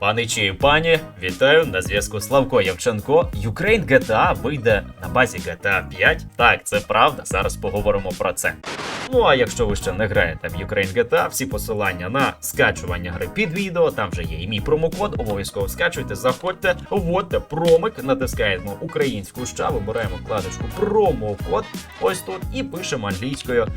Паничі і пані, вітаю на зв'язку Славко Явченко. Ukraine GTA вийде на базі GTA 5. Так, це правда. Зараз поговоримо про це. Ну а якщо ви ще не граєте в Ukraine GTA, всі посилання на скачування гри під відео, там вже є і мій промокод. Обов'язково скачуйте, заходьте, вводьте промик, натискаємо українську ща, вибираємо вкладочку промокод. Ось тут і пишемо англійською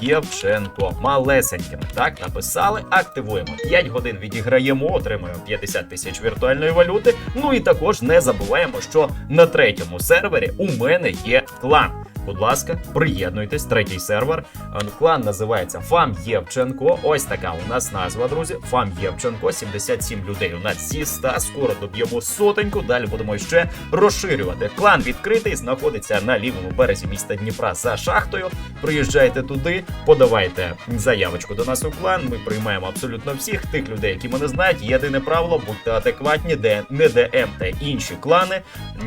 Євченко. Малесенькими. Так, написали, активуємо 5 годин відіграємо, отримуємо 50 тисяч віртуальної валюти. Ну і також не забуваємо, що на третьому сервері у мене є клан. Будь ласка, приєднуйтесь, третій сервер. Е, Клан називається Фам Євченко. Ось така у нас назва, друзі. Фам Євченко, 77 людей. У нас зі 100, скоро доб'ємо сотеньку. Далі будемо ще розширювати. Клан відкритий, знаходиться на лівому березі міста Дніпра за шахтою. Приїжджайте туди, подавайте заявочку до нас у клан. Ми приймаємо абсолютно всіх тих людей, які мене знають. Єдине правило, будьте адекватні, де не ДМ та інші клани.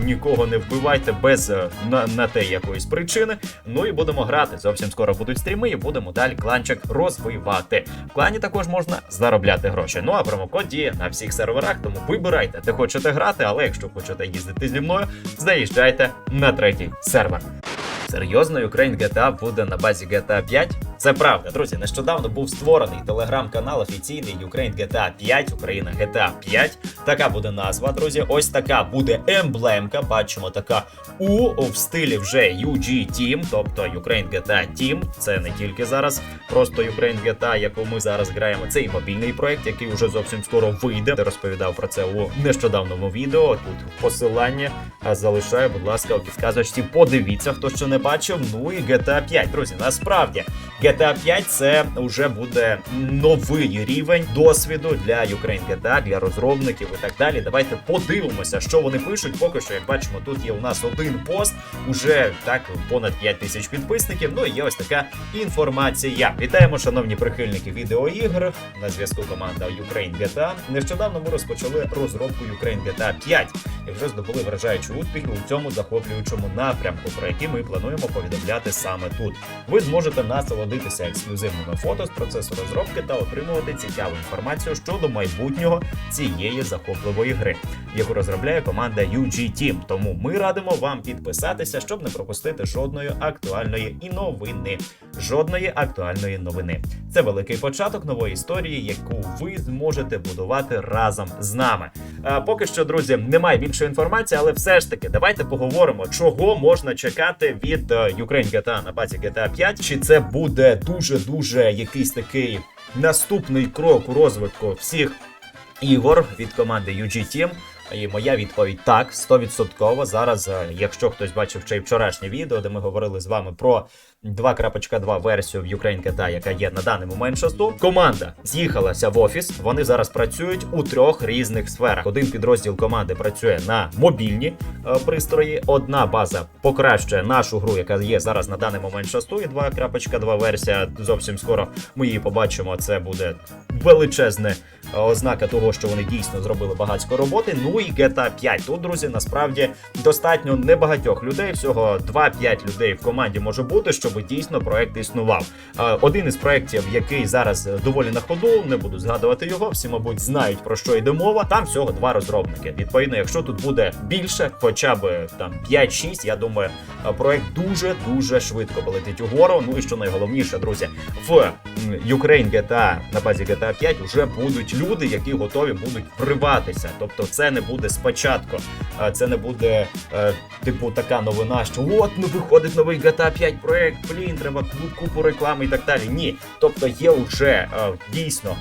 Нікого не вбивайте без е, на, на те якоїсь причини. Ну і будемо грати. Зовсім скоро будуть стріми, і будемо далі кланчик розвивати. В клані також можна заробляти гроші. Ну а промокод діє на всіх серверах, тому вибирайте, де хочете грати, але якщо хочете їздити зі мною, заїжджайте на третій сервер. Серйозно, Ukraine GTA буде на базі GTA 5? Це правда, друзі. Нещодавно був створений телеграм-канал офіційний Ukraine GTA 5, Україна GTA 5. Така буде назва, друзі. Ось така буде емблемка. Бачимо така У в стилі вже UG Team, тобто Ukraine GTA Team. Це не тільки зараз просто Ukraine GTA, яку ми зараз граємо. Це і мобільний проект, який вже зовсім скоро вийде. Я розповідав про це у нещодавному відео. Тут посилання залишаю, будь ласка, у підказочці. Подивіться, хто ще не бачив. Ну і GTA 5. Друзі, насправді GTA 5 це вже буде новий рівень досвіду для Ukraine GTA, для розробників і так далі. Давайте подивимося, що вони пишуть. Поки що, як бачимо, тут є у нас один пост, уже так понад 5 тисяч підписників. Ну і є ось така інформація. Вітаємо, шановні прихильники відеоігр. На зв'язку команда Ukraine GTA. Нещодавно ми розпочали розробку Ukraine GTA 5 і вже здобули вражаючі успіхи у цьому захоплюючому напрямку, про який ми плануємо повідомляти саме тут. Ви зможете насолодитися ексклюзивними фото з процесу розробки та отримувати цікаву інформацію щодо майбутнього цієї захопливої гри, яку розробляє команда UG Team. Тому ми радимо вам підписатися, щоб не пропустити жодної актуальної і новини. Жодної актуальної новини. Це великий початок нової історії, яку ви зможете будувати разом з нами. А, поки що, друзі, немає більшої інформації, але все ж таки, давайте поговоримо, чого можна чекати від е, Ukraine GTA на базі GTA 5. Чи це буде дуже дуже якийсь такий наступний крок у розвитку всіх ігор від команди UG Team? І моя відповідь так, 100%. Зараз, е, якщо хтось бачив ще й вчорашнє відео, де ми говорили з вами про 2.2 версію в Ukraine GTA, яка є на даний момент шосту, команда з'їхалася в офіс. Вони зараз працюють у трьох різних сферах. Один підрозділ команди працює на мобільні е, пристрої. Одна база покращує нашу гру, яка є зараз на даний момент шосту, і 2.2 версія. Зовсім скоро ми її побачимо. Це буде величезне е, ознака того, що вони дійсно зробили багатсько роботи. Ну і GTA 5. Тут, друзі, насправді достатньо небагатьох людей. Всього 2-5 людей в команді може бути, щоб дійсно проект існував. Е, Один із проєктів, який зараз доволі на ходу, не буду згадувати його. Всі, мабуть, знають про що йде мова. Там всього два розробники. Відповідно, якщо тут буде більше, хоча б там 5-6, я думаю, е, проект дуже дуже швидко полетить угору. Ну і що найголовніше, друзі, в Ukraine GTA на базі GTA 5 вже будуть люди, які готові будуть вриватися. Тобто, це не буде спочатку. е, Це не буде типу така новина, що от ну виходить новий GTA 5 проект. Блін, треба ку- купу реклами і так далі. Ні, тобто є вже е, дійсно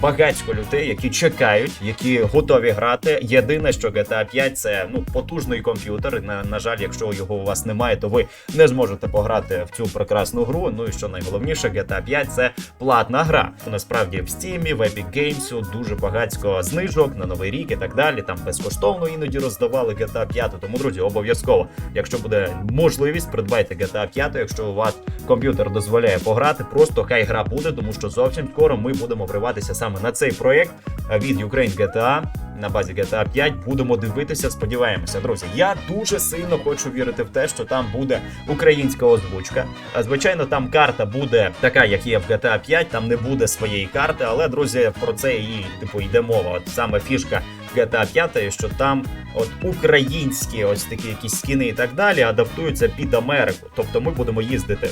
багатько людей, які чекають, які готові грати. Єдине, що GTA 5 це ну потужний комп'ютер. На, на жаль, якщо його у вас немає, то ви не зможете пограти в цю прекрасну гру. Ну і що найголовніше, GTA 5 це платна гра. Насправді в Steam, в Epic Games дуже багатько знижок на новий рік і так далі. Там безкоштовно іноді роздавали GTA 5. Тому, друзі, обов'язково, якщо буде можливість, придбайте GTA 5, якщо у вас комп'ютер дозволяє пограти, просто хай гра буде, тому що зовсім скоро ми будемо вриватися саме на цей проєкт е, від Ukraine GTA. на базі GTA 5 будемо дивитися. Сподіваємося, друзі. Я дуже сильно хочу вірити в те, що там буде українська озвучка. А, Звичайно, там карта буде така, як є в GTA 5, Там не буде своєї карти, але друзі, про це і типу йде мова. От саме фішка GTA 5, що там от українські ось такі якісь скіни і так далі адаптуються під Америку. Тобто ми будемо їздити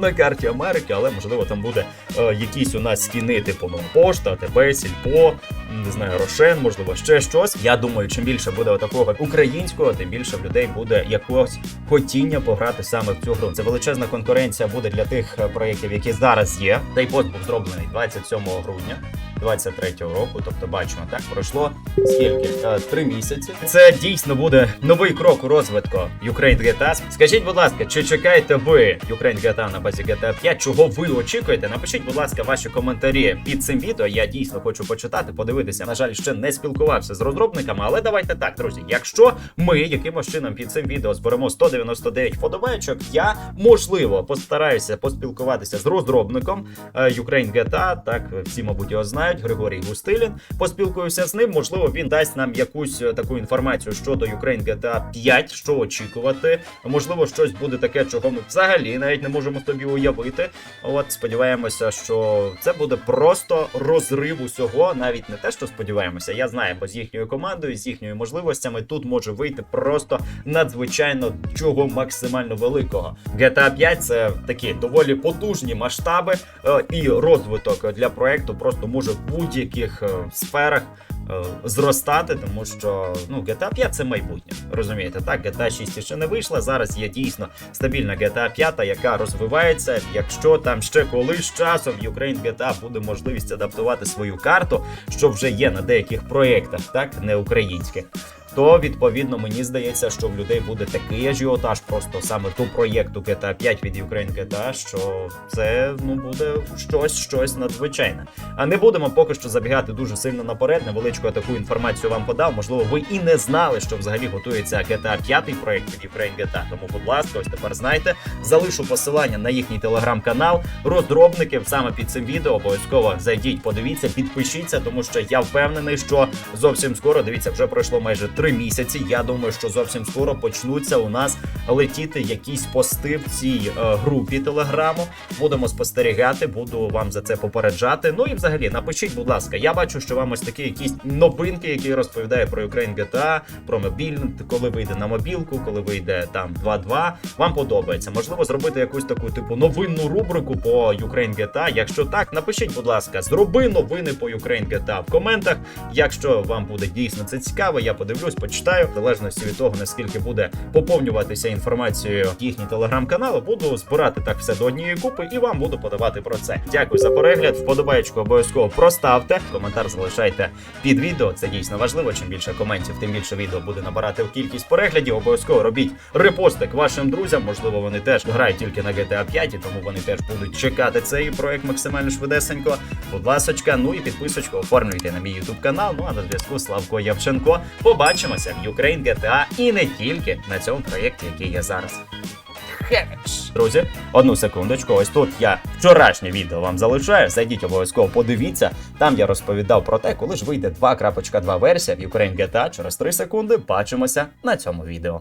на карті Америки, але можливо там буде е, якісь у нас скіни, типу ну, пошта, ТБ, Сільпо, не знаю, Рошен, можливо, ще щось. Я думаю, чим більше буде отакого українського, тим більше в людей буде якогось хотіння пограти саме в цю гру. Це величезна конкуренція буде для тих е, проєктів, які зараз є. Цей пост був зроблений 27 грудня. 23-го року, тобто бачимо, так пройшло скільки Е, три місяці. Це дійсно буде новий крок у розвитку Ukraine GTA. Скажіть, будь ласка, чи чекаєте ви Ukraine GTA на базі GTA 5? Чого ви очікуєте? Напишіть, будь ласка, ваші коментарі під цим відео. Я дійсно хочу почитати, подивитися. На жаль, ще не спілкувався з розробниками, але давайте так, друзі. Якщо ми якимось чином під цим відео зберемо 199 вподобайочок, я можливо постараюся поспілкуватися з розробником е, Ukraine GTA. Так всі, мабуть, його знають. Григорій Густилін. Поспілкуюся з ним. Можливо, він дасть нам якусь е, таку інформацію щодо Ukraine GTA 5, що очікувати. Можливо, щось буде таке, чого ми взагалі навіть не можемо собі уявити. От сподіваємося, що це буде просто розрив усього. Навіть не те, що сподіваємося. Я знаю, бо з їхньою командою, з їхніми можливостями тут може вийти просто надзвичайно чого максимально великого. GTA 5 це такі доволі потужні масштаби е, і розвиток для проекту просто може будь-яких е, сферах. е, Зростати, тому що ну GTA 5 це майбутнє. Розумієте, так GTA 6 ще не вийшла. Зараз є дійсно стабільна GTA 5, яка розвивається. Якщо там ще колись часом в Ukraine GTA буде можливість адаптувати свою карту, що вже є на деяких проєктах, так не українських. То відповідно мені здається, що в людей буде такий ажіотаж просто саме до проєкту GTA 5 від Ukraine GTA, що це ну буде щось, щось надзвичайне. А не будемо поки що забігати дуже сильно наперед. Невеличку я таку інформацію вам подав. Можливо, ви і не знали, що взагалі готується GTA 5 проєкт від Ukraine GTA. Тому, будь ласка, ось тепер знайте. Залишу посилання на їхній телеграм-канал. Розробників саме під цим відео обов'язково зайдіть, подивіться, підпишіться, тому що я впевнений, що зовсім скоро дивіться, вже пройшло майже три місяці. Я думаю, що зовсім скоро почнуться у нас летіти якісь пости в цій е, групі телеграму. Будемо спостерігати, буду вам за це попереджати. Ну і взагалі напишіть, будь ласка, я бачу, що вам ось такі якісь новинки, які розповідає про Ukraine GTA, про мобільний, коли вийде на мобілку, коли вийде там 2.2, Вам подобається. Можливо, зробити якусь таку типу новинну рубрику по Ukraine GTA. Якщо так, напишіть, будь ласка, зроби новини по Ukraine GTA в коментах. Якщо вам буде дійсно це цікаво, я подивлюсь, почитаю. В залежності від того, наскільки буде поповнюватися інформацією їхні телеграм-канали, буду збирати так все до однієї купи і вам буду подавати про це. Дякую за перегляд. Вподобаєчку обов'язково проставте. Коментар залишайте під відео. Це дійсно важливо. Чим більше коментів, тим більше відео буде набирати в кількість переглядів. Обов'язково робіть репостик вашим друзям. Можливо, вони теж грають тільки на GTA 5, і тому вони теж будуть чекати цей проект максимально швидесенько. Будь ласочка, ну і підписочку оформлюйте на мій YouTube канал. Ну а на зв'язку Славко Явченко. Побачимося в Ukraine GTA і не тільки на цьому проєкті, який є зараз. Друзі, одну секундочку. Ось тут я вчорашнє відео вам залишаю. Зайдіть обов'язково, подивіться. Там я розповідав про те, коли ж вийде 2.2 версія в Ukraine GTA через 3 секунди. Бачимося на цьому відео.